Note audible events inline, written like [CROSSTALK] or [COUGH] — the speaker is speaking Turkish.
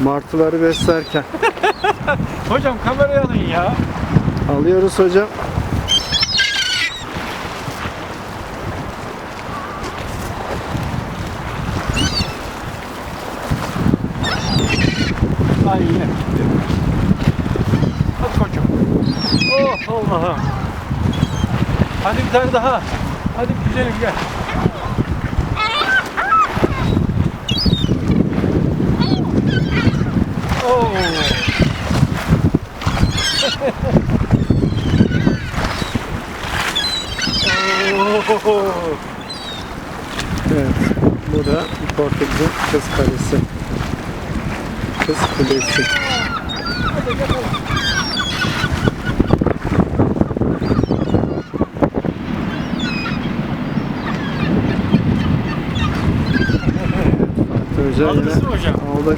Martıları beslerken. [LAUGHS] Hocam kamerayı alın ya. Alıyoruz hocam. Ay yine gitti. Hadi koçum. Oh Allah'ım. Hadi bir tane daha. Hadi güzelim gel. Oh. Oh. Evet. Bu da Portekiz'in Kız Kalesi. Kız Kulesi. Alır yine mısın hocam? aldı.